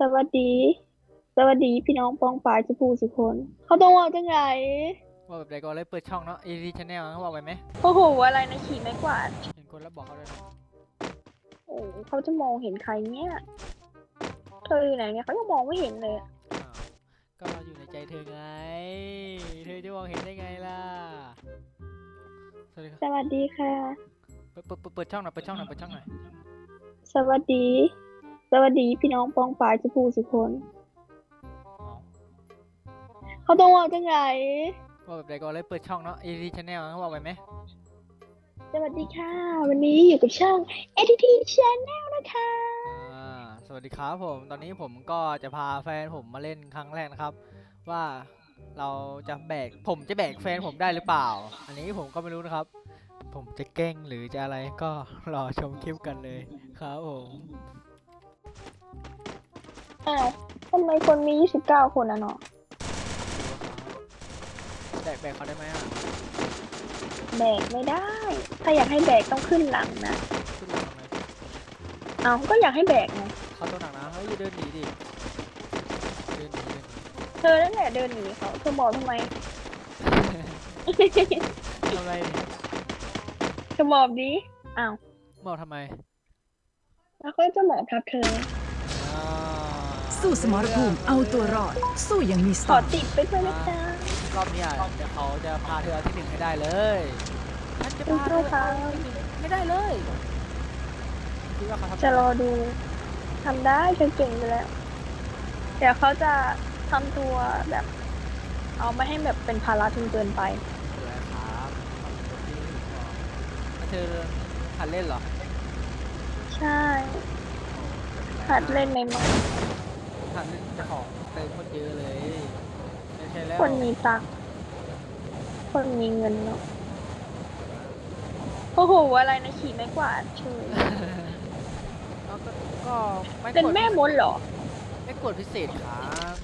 สวัสดี สวัสดีพี่น้องปองปายสุภูสุคน เขาต้องว่าจังไงว่าแบบใดก็เลยเปิดช่องเนาะ AD Channel เขาบอกไปไหมโอ้โห อะไรนะขี่ไม้กวาดเห็นคนแล้วบอกเขาด้วยนะโอ้เขาจะมองเห็นใครเนี่ยเธออยู่ไหนเนี่ยเขายังมองไม่เห็นเลยอะอ้าวก็อยู่ในใจเธอไง เธอจะมองเห็นได้ไงล่ะสวัสดีครับสวัสดีค่ะ เปิดเปิดเปิดเปิดช่องหน่อยเปิดช่องหน่อยเปิดช่องหน่อยสวัสดี สวัสดีพี่น้องปองปายสุภูสุคนอ๋อเขาต้องว่าจังไงว่าแบบใดก็เลยเปิดช่องเนาะ AD Channel เขาบอกไปไหม สวัสดีค่ะ วันนี้อยู่กับช่อง ATT Channel นะคะ อ่า สวัสดีครับผม ตอนนี้ผมก็จะพาแฟนผมมาเล่นครั้งแรกนะครับ ว่าเราจะแบก ผมจะแบกแฟนผมได้หรือเปล่า อันนี้ผมก็ไม่รู้นะครับ ผมจะแกล้งหรือจะอะไรก็รอชมคลิปกันเลยครับผม อ้าวทำไมคนมี 29 คนอะเนาะแบกแบกเขาได้ไหมอะแบกไม่ได้ ถ้าอยากให้แบกต้องขึ้นหลังนะขึ้นหลังทำไมเอาก็อยากให้แบกไงเขาตัวหนักนะเฮ้ยอย่าเดินหนีดิเดินหนีเดินหนีเธอนั่นแหละเดินหนีเขาเธอบอกทำไม ทำไมดิเธอบอกดิอ้าวบอกทำไม แล้วก็จะหมอบทับเธออ่า สู้สมรภูมิเอาตัวรอด สู้อย่างมีสขไตอล์ติดไปด้วยนะจ๊ะรอบเนี้ยเดี๋ยวเขาจะพาเธอที่หนึ่งให้ได้เลยฉันจะเป็นพาเจ้าเธอทางให้ได้เลยคิดว่าเขาทำจะรอดูทำได้เธอเก่งอยู่แล้ว เดี๋ยวเขาจะทำตัวแบบ เอาไม่ให้แบบเป็นภาระจนเกินไปสวยครับขอบคุณที่ถึงบอกแล้วเธอหัดเล่นเหรอ ใช่หัดเล่นใหม่หั ดเล่นเจะของเติมคนเยอะเลยไม่ใช่แล้วๆคนมีตังค์คนมีเงินเนาะโอ้โหอะไรนะขี่ไม้กวาดเชยเอาก็ก็ไม่เป็นกดแม่มดเหรอ ไม่กดพิเศษครับ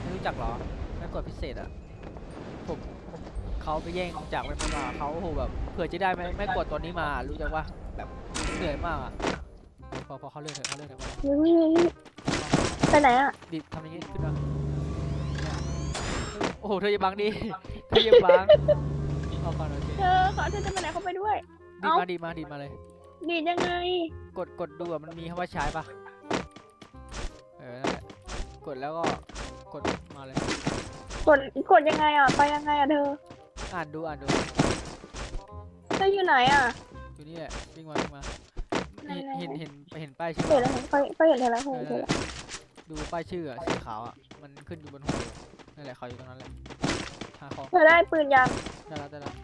ไม่รู้จักเหรอไม่กดพิเศษอะผมผมเขาไปแย่งจากไปมาเขาโอ้โหแบบเผื่อจะได้ไม่ไม่กดตัวนี้มารู้จักว่าแบบเหนื่อยมากอะพอพอเขาเลือกเถอะเขาเลือกเถอะว่าเฮ้ย ไปไหนอะดิทำอย่างนี้ขึ้นมาเนี่ยโอ้โหเธออย่าบังดิเธออย่าบังเอาก่อนโอเคเธอขอเธอจะไปไหนเขาไปด้วย ดีเอ้ามาดีมาดีมาเลย ดีดยังไง กดกดดูอะมันมีคำว่าใช้ปะเออนั่นแหละกดแล้วก็กดมาเลย กดกดยังไงอะ ไปยังไงอะเธออ่านดูอ่านดูเธออยู่ไหนอะอยู่นี่แหละวิ่งมาวิ่งมา ไหนเห็นไหนเห็นเห็นเห็นป้ายชื่อเห็นปะแล้วเห็นไฟไฟเห็นเธอแล้วเอเห็อนเธนั่อนแหแล้ละว ดูป้ายชื่ออะสีขาวอะมันขึ้นอยู่บนหัวอยู่นั่นแหละเขาอยู่ตรงนั้นแหละหาของเธอได้ปืนยังได้แล้วได้แล้ว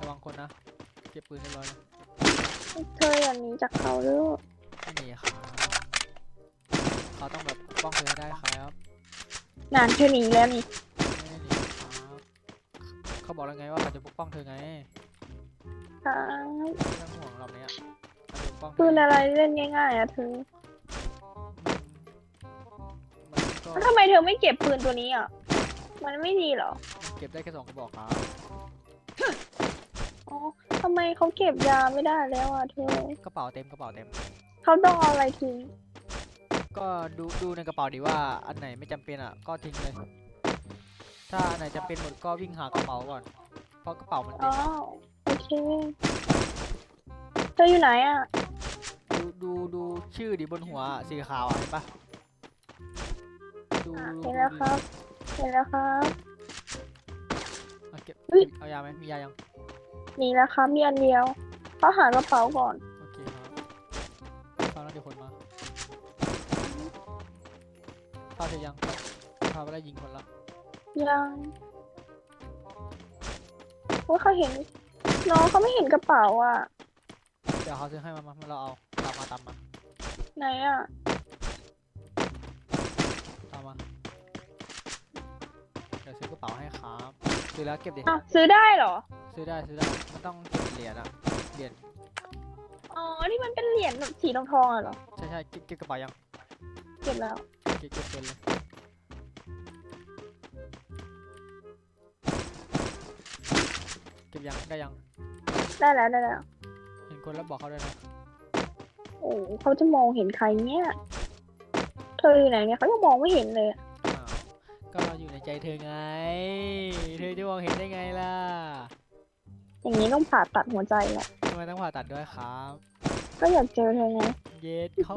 ระวังคนนะเก็บปืนเรียบร้อยแล้วเธออย่าหนีจากเขาเด้อไม่หนีครับเขาต้องแบบปกป้องเธอให้ได้ครับนานเธอหนีแล้วนี่ไม่ได้หนีครับเขาบอกแล้วไงว่าเขาจะปกป้องเธอไงตายไม่ต้องห่วง ปกป้องเธปืนออะไรเล่นง่ายๆอะเธอมันก็แล้วทำไมเธอไม่เก็บปืนตัวนี้อะ มันไม่ดีเหรอ เก็บได้แค่สองกระบอกครับอ๋อทำไมเขาเก็บยาไม่ได้แล้วอะเธอกระเป๋าเต็มกระเป๋าเต็ม เขาต้องเอาอะไรทิ้ง ก็ดูดูในกระเป๋าดีว่าอันไหนไม่จำเป็นอะก็ทิ้งเลย ถ้าอันไหนจำเป็นหมดก็วิ่งหากระเป๋าก่อน เพราะกระเป๋ามันเต็อ๋มอโอเค เธออยู่ไหนอะ ดูดูดูชื่อดิบนหัวอะสีขาวอะเห็นปะดูอะดูเห็นแล้วครับเห็นแล้วครับ เอาเก็บเฮ้ยเอายาไหมมียายังหนีแล้วครับมีอันเดียวเขาหากระเป๋าก่อน โอเคครับฟังแล้วเดี๋ยวคนมาพาเธอยังพาไปไล่ยิงคนละยังว่าเขาเห็นน้องเขาไม่เห็นกระเป๋าอะ เดี๋ยวเขาซื้อให้มามามาเราเอา ตามมาตามมาไหนอะตามมาเดี๋ยวซื้อกระเป๋าให้ครับซื้อแล้วเก็บดิอ้าวซื้อได้เหรอ ซื้อได้ซื้อได้มันต้องเก็บเหรียญอะเหรียญอ๋อที่มันเป็นเหรียญแบบสีทองทองๆอะเหรอ ใช่ใช่เก็บเก็บกระเป๋ายังเก็บแล้ว เก็บเก็บเป็นเลยเก็บยังได้ยังได้แล้วได้แล้วเห็นคนแล้วบอกเขาด้วยนะเโอ้เขาจะมองเห็นใครเนี่ย เธออยู่ไหนเนี่ยเขายังมองไม่เห็นเลยอะอ้าวก็เราอยู่ในใจเธอไง เธอจะมองเห็นได้ไงล่ะอย่างนี้ต้องผ่าตัดหัวใจแหละทำไมต้องผ่าตัดด้วยครับ ก็อยากเจอเธอไงเย็ดเขา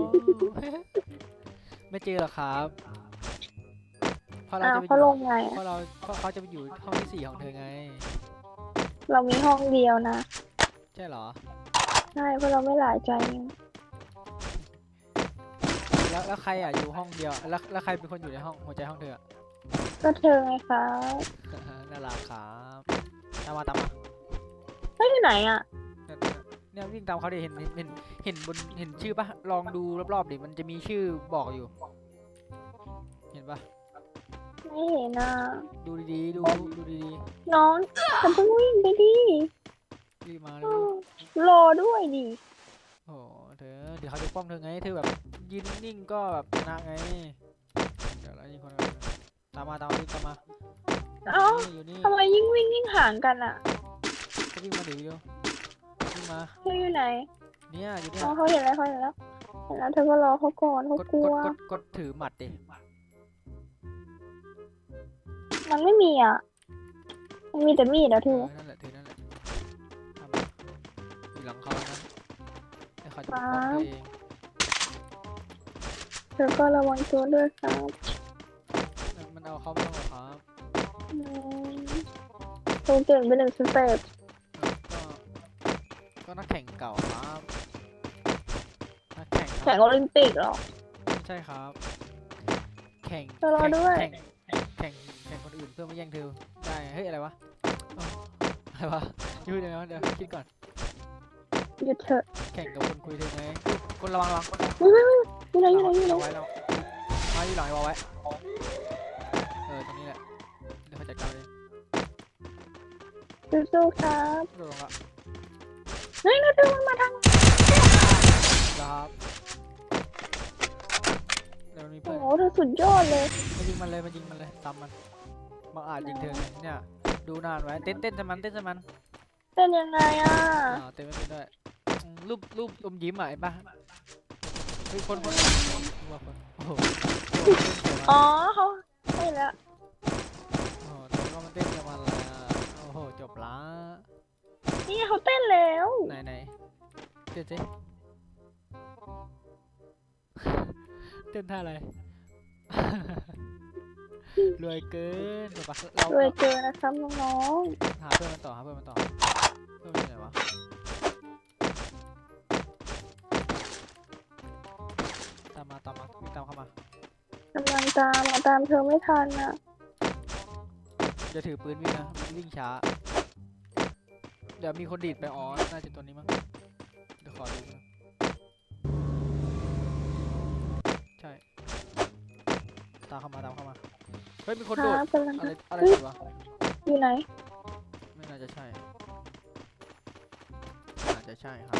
ไม่เจอหรอกครับเพราะเราอ้าวจะไปอเขาลยู่งไงเพอะราะเราเพราะเขาจะไปอยู่ห้องที่สี่ของเธอไง เรามีห้องเดียวนะ ใช่เหรอ ใช่เพราะเราไม่หลายใจไง แล้วแล้วใครอะอยู่ห้องเดียวแล้วแล้วใครเป็นคนอยู่ในห้องหัวใจห้องเธออะ ก็เธอไงคะน่ารักครับตามมาตามมาเฮ้ยอยู่ไหนอะ เนี่ยเนี่ยวิ่งตามเขาดิเห็นเห็นเห็นเห็นบนเห็นชื่อปะลองดูรอบๆดิมันจะมีชื่อบอกอยู่ เห็นปะไม่เห็นอะ ดูดีๆดูดูดีน้องจะเพิ่งวิ่งไปดิๆรีบมาเลอ้ยาวรอด้วยดิ โอ้โหเธอเดี๋ยวเขาจะป้อมเธอไงเธอแบบ ยืนนิ่งๆก็แบบชนะไง เดี๋ยวแล้วยิงคนอื่นตามมาตามมาวิ่งตามมาเอ้าอยู่นี่ทำไมยิ่งวิ่งยิ่งห่างกันอะก็วิ่งมาเดี๋ยวเดียววิ่งมา เธออยู่ไหนเนี่ยอยู่เนี่ย อ๋อเขาเห็นแล้วเขาเห็นแล้วเห็นแล้วเธอก็รอเขาก่อนเขากดกลักวดกดกดถือหมัดดิมันไม่มีอะมันมีแต่มีดอะเอเธออนั่นแหละถือนั่นแหละทำมาอยู่หลังเขานะเดี๋ยวเขาจะปกป้องตัวเอง เธอก็ระวังตัวด้วยครับมันมันเอาเขาไม่ต้องหรอกครับอืมเธอเก่งไปหนึ่งสเต็ปเออก็ก็นักแข่งเก่าครับนักแข่งคแข่รับงโอลิมปิกเหรอ ใช่ครับ แข่งจะรอแข่งด้วยแข่งแข่งแข่งคนอื่นเพื่อไม่แย่งเธอได้เฮ้ยอะไรวะอ้าวอะไรวะยืดเลยวะเดี๋ยวคิดก่อน หยุดเถอะแข่งกับคนคุยเธอไงคนระวังระวังไม่ไม่ไม่อยู่ ไหนอยู่ไหนอยู่ไหนเราไว้เรามาอยู่หลังไอ้วอลไว้ เออตรงนี้แหละ เดี๋ยวเขาจัดการเลยสู้ๆครับโดดลงละเฮ้ยแล้วเธอมันมาทางครับเดี๋ยวมีโอ้เพื่อนโหเธอสุดยอดเลยมายิงมันเลยมายิงมันเลยซ้ำมันมาอาจยิงเธอไงเนี่ย ดูนานไว้ เต้นเต้นใส่มันเต้นใส่มันเป็นยังไงอะ อ่าเต้นไม่เป็นด้วยอืมรูปรูปอมยิ้มอะเห็นปะ เฮ้ยคนคนว่าคนโอ้โหอ๋อเขาใช่แล้วโอ้โหแต่ก็มันเต้นกับมันเลยอะโอ้โหจบละนี่เขาเต้นแล้วไหนไหนเต้นสิเต้นท่าอะไร รวยเกินเดี๋ยวปะเรารวยเกินนะครับน้องหาเพื่อนมันต่อหาเพื่อนมันต่อ ตามมาตามเธอไม่ทันอะจะถือปืนวิ่งนะวิ่งช้า เดี๋ยวมีคนดีดไปอ๋อน่าจะตัวนี้มั้งเดี๋ยวขอดูนะใช่ ตามเข้ามาตามเข้ามา เฮ้ยมีคนคโดดรับกำลังอะไรอะไรเฮ้ยดีวะอยู่ไหน ไม่น่าจะใช่น่าจะใช่ครับ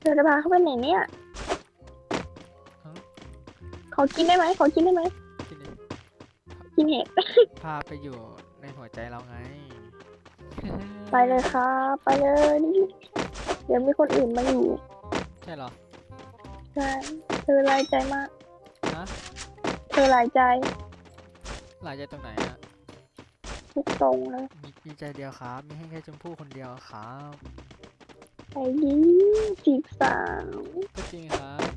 เธอจะพาเขาไปไหนเนี่ยฮะ เขากินได้ไหมเขากินได้ไหมที่นี่กินเห็ด พาไปอยู่ในหัวใจเราไง ไปเลยครับ ไปเลยนี่เดี๋ยวมีคนอื่นมาอยู่ใช่เหรอ ใช่เธอรายใจมากฮะ เธอรายใจหลายใจตรงไหนอะทุกตรงเลยมีมีใจเดียวครับ มีให้แค่ชมพู่คนเดียวครับไอ้ยิ้มจีบสาว ก็จริงครับ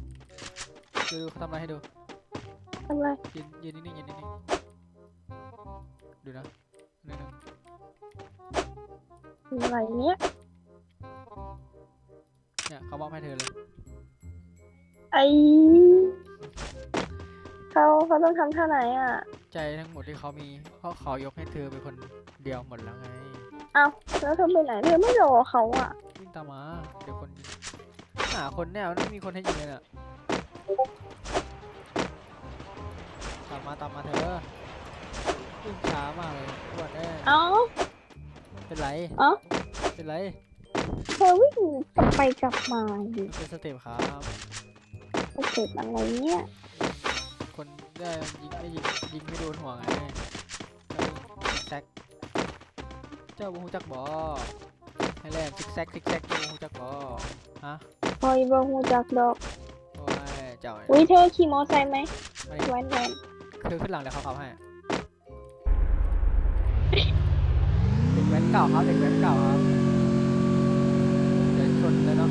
ดูดูเขาทำอะไรให้ดู ทำไรยืนยืนนิ่งๆยืนนิ่งๆดูนะนิดนึงอะไรเนี้ยเนี่ยเขามอบให้เธอเลยไอ้เขาเขาต้องทำท่าไหนอะ ใจทั้งหมดที่เขามีเพราะเขายกให้เธอเป็นคนเดียวหมดแล้วไงเอาแล้วเธอไปไหนเธอไม่รอเขาอะวิ่งตามมาเดี๋ยวคนยิงหาคนเนี่ยมันไม่มีคนให้ยิงเลยน่ะตามมาตามมาเธอวิ่งช้ามากเลยปวดแน่เอ้า เป็นไรเอ้า เป็นไรเธอวิ่งกลับไปกลับมาอยู่มันเป็นสเต็ปครับโอเคอะไรเนี่ย คนได้ยิงไม่ยิงยิงไม่โดนหัวไงแล้วแซกเจ้าบูฮูจักบอให้แล่นซิกแซกซิกแซกดูจักบ่ฮะคอยบ่ฮู้จักดอกโอ้ยเจ้าอุ้ยเธอขี่มอไซค์ไหมไม่แวนแวน คือขึ้นหลังเดี๋ยวเขาขับให้เด็กแว้นเก่าครับเด็กแว้นเก่าครับเดินชนเลยเนาะ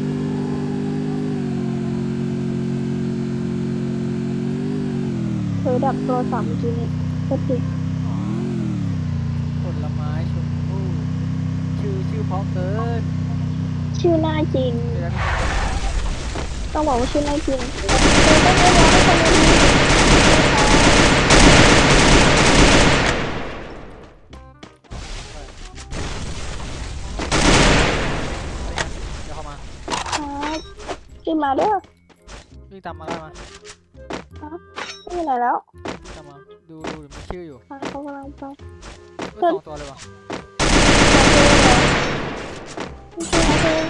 เธอดับโทรศัพท์เมื่อกี้นี้ก็ติอ๋อผลไม้ชมพู่ชื่อชื่อเพราะเกินชื่อน่ากินเดือนต้องบอกว่าชื่อน่ากินเธอต้องไม่ร้องคนนี้ มาเด้อวิ่งตามมาได้มาไม่เป็นไรแล้ววิ่งตามมาดูดูเดี๋ยวมีชื่ออยู่อะเขากำลังไปเอ้ยสองตัวเลยว่ะไม่ใช่นะเธอ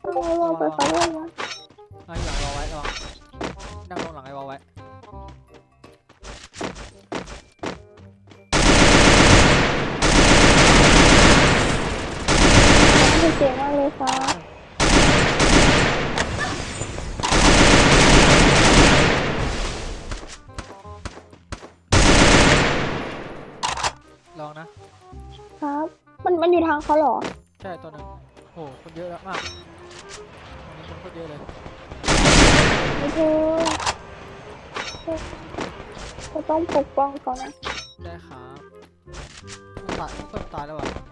เอาลงไปเขาลงมาอะอยู่หลังไอ้วอลไว้ระวังนั่งลงหลังไอ้วอลไว้เจ๋งมากเลยค่ะล องนะครับ มันมันอยู่ทางเขาเหรอ ใช่ตัวหนึงโอ้โหคนเยอะแล้วมากตรงนี้คนโคตรเยอะเลยไม่เธอเธอเธอต้องปกป้องเขานะได้ครับมันตายเพิ่มตายแล้วว่ะ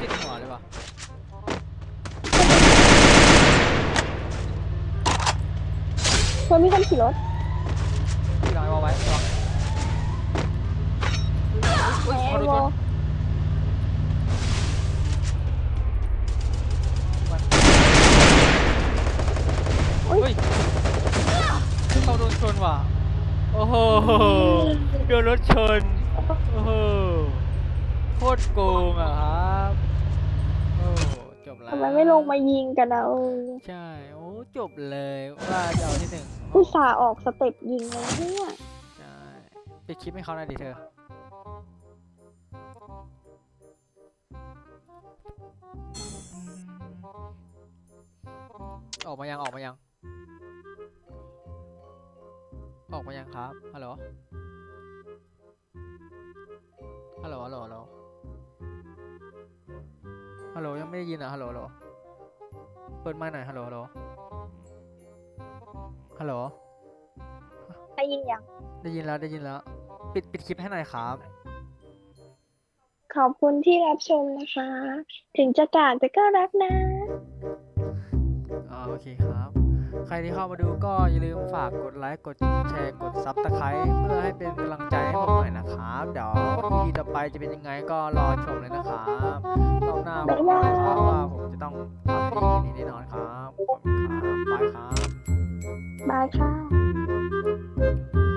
ติดหัวเลยว่ะเธอมีคนขี่รถที่หลังไอ้วอลไว้ระวังแหมเขาโดนวชอนมันอุ๊ยเฮ้ยเขาโดนชนว่ะโอ้โหโดนรถชน โอ้โห โคตรโกงอะครับ โอ้จบแล้วทำไมไม่ลงมายิงกันนะเออใช่ โอ้ จบเลยว่าจะเอาที่หนึ่งอุตส่าห์ออกสเต็ปยิงเลยเนี่ย ใช่ไปดคลิปให้เขาหน่อยดิเธอ ออกมายังออกมายัง ออกมายังครับ ฮัลโหล ฮัลโหล ฮัลโหล ฮัลโหล ฮัลโหล ยังไม่ได้ยินอะฮัลโหลฮัลโหล เปิดไมค์หน่อย ฮัลโหล ฮัลโหล ฮัลโหล ได้ยินยัง ได้ยินแล้ว ได้ยินแล้ว ปิด ปิดคลิปให้หน่อยครับ ขอบคุณที่รับชมนะคะ ถึงจะกาดแต่ก็รักนะอ่าโอเคครับ ใครที่เข้ามาดูก็อย่าลืมฝากกดไลค์ กดแชร์ กดซับสไครต์เพื่อให้เป็นกำลังใจให้ผมหน่อยนะครับ เดี๋ยวทีต่อไปจะเป็นยังไงก็รอชมเลยนะครับรอบหน้าผมบอกเลยครับว่าผมจะต้องทำให้ดีกว่านี้แน่นอนครับ ขอบคุณครับบายครับ บายค่ะ